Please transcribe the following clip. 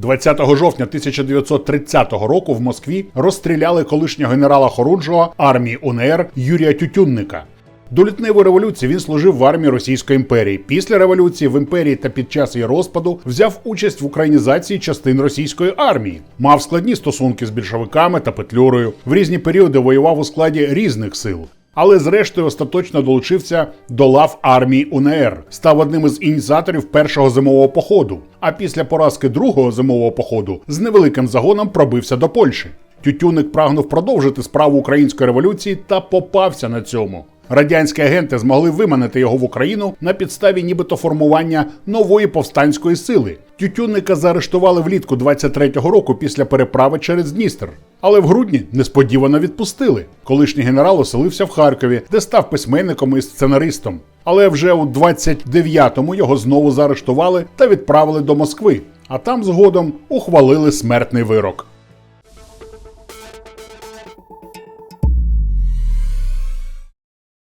20 жовтня 1930 року в Москві розстріляли колишнього генерала Хорунжого армії УНР Юрія Тютюнника. До лютневої революції він служив в армії Російської імперії. Після революції в імперії та під час її розпаду взяв участь в українізації частин російської армії, мав складні стосунки з більшовиками та петлюрою. В різні періоди воював у складі різних сил. Але зрештою остаточно долучився до лав армії УНР, став одним із ініціаторів першого зимового походу. А після поразки другого зимового походу з невеликим загоном пробився до Польщі. Тютюник прагнув продовжити справу української революції та попався на цьому. Радянські агенти змогли виманити його в Україну на підставі нібито формування нової повстанської сили. Тютюнника заарештували влітку 23-го року після переправи через Дністер. Але в грудні несподівано відпустили. Колишній генерал оселився в Харкові, де став письменником і сценаристом. Але вже у 29-му його знову заарештували та відправили до Москви. А там згодом ухвалили смертний вирок.